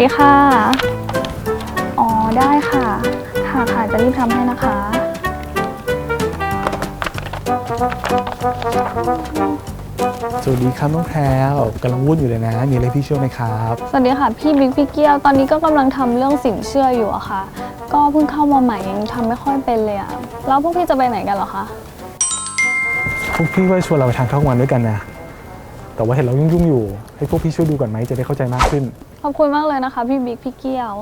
ดีค่ะ อ๋อ ได้ค่ะ ค่ะค่ะจะรีบทำให้นะคะ สวัสดีครับน้องแพรวกำลังวุ่นอยู่เลยนะ มีอะไรพี่ช่วยไหมครับ สวัสดีค่ะ พี่บิ๊กพี่เกี้ยว ตอนนี้ก็กำลังทำเรื่องสินเชื่ออยู่อะค่ะ ก็เพิ่งเข้ามาใหม่ยังทำไม่ค่อยเป็นเลยอะแล้วพวกพี่จะไปไหนกันเหรอคะ พวกพี่ว่าชวนเราไปทานข้าวกลางวันด้วยกันนะ แต่ว่าเห็นเรายุ่งๆอยู่ ให้พวกพี่ช่วยดูก่อนไหมจะได้เข้าใจมากขึ้น ขอบคุณมากเลยนะคะ พี่บิ๊กพี่เกี้ยว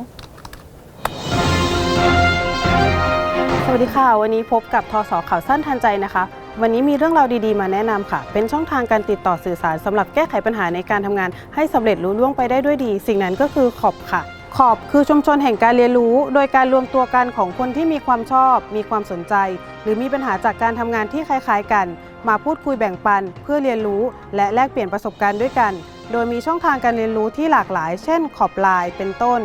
สวัสดีค่ะ วันนี้พบกับทศข่าวสั้นทันใจนะคะ วันนี้มีเรื่องราวดีๆ มาแนะนำค่ะ เป็นช่องทางการติดต่อสื่อสารสำหรับแก้ไขปัญหาในการทำงาน ให้สำเร็จรุ่ล่วงไปได้ด้วยดี สิ่งนั้นก็คือขอบค่ะ ขอบคือชุมชนแห่งการเรียนรู้ โดยการรวมตัวกันของคนที่มีความชอบ มีความสนใจ หรือมีปัญหาจากการทำงานที่คล้ายๆกัน มาพูดคุยแบ่งปัน เพื่อเรียนรู้ และแลกเปลี่ยนประสบการณ์ด้วยกัน โดยมีช่องทางการเรียนรู้ที่หลากหลาย เช่น ขอบลน์เป็นต้น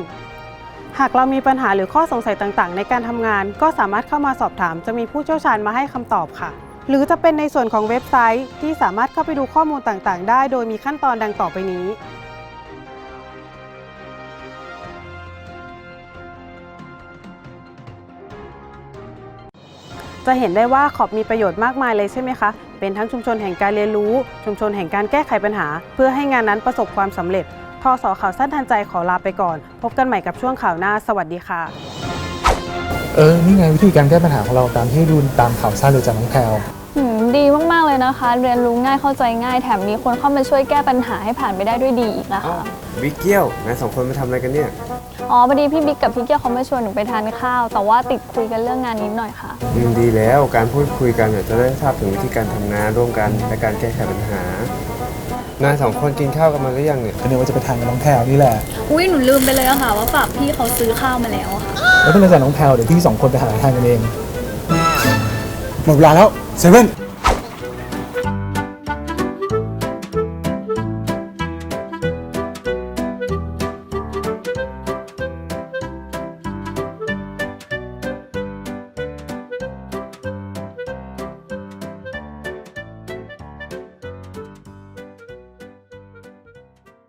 หากเรามีปัญหาหรือข้อสงสัยต่างๆ ในการทำงาน ก็สามารถเข้ามาสอบถาม จะมีผู้เชี่ยวชาญมาให้คำตอบค่ะ หรือจะเป็นในส่วนของเว็บไซต์ ที่สามารถเข้าไปดูข้อมูลต่างๆ ได้ โดยมีขั้นตอนดังต่อไปนี้ จะเห็นได้ว่าขอบมีประโยชน์มากมายเลยใช่ไหมคะ เป็นทั้งชุมชนแห่งการเรียนรู้ ชุมชนแห่งการแก้ไขปัญหา เพื่อให้งานนั้นประสบความสำเร็จทอสอข่าวสั้นทันใจขอลาไปก่อน พบกันใหม่กับช่วงข่าวหน้า สวัสดีค่ะ เออ นี่ไงวิธีการแก้ปัญหาของเราตามที่ดูตามข่าวสร้างเลยจากน้องแพรวหืมดีมาก ๆ เลยนะคะ เรียนรู้ง่ายเข้าใจง่ายแถมมีคนเข้ามาช่วยแก้ปัญหาให้ผ่านไปได้ด้วยดีอีกนะคะ วิกเกี้ยว นายสองคนมาทำอะไรกันเนี่ย อ๋อพอดีพี่บิ๊กกับพี่เกี้ยวเขามาชวนหนูไปทานข้าว แต่ว่าติดคุยกันเรื่องงานนิดหน่อยค่ะอืมดีแล้วการพูดคุยกันเนี่ยจะได้ทราบถึงวิธีการทำงานร่วมกันและการแก้ไขปัญหานายสองคนกินข้าวกันมาหรือยังเนี่ยก็เนี่ยว่าจะไปทานกับน้องแพรวนี่แหละ อุ้ยหนูลืมไปเลยอะค่ะ ว่าฝากพี่เขาซื้อข้าวมาแล้วอะค่ะ แล้วเป็นไรจากน้องแพรวเดี๋ยวพี่สองคนไปหาอะไรทานกันเอง หมดเวลาแล้วเซเว่น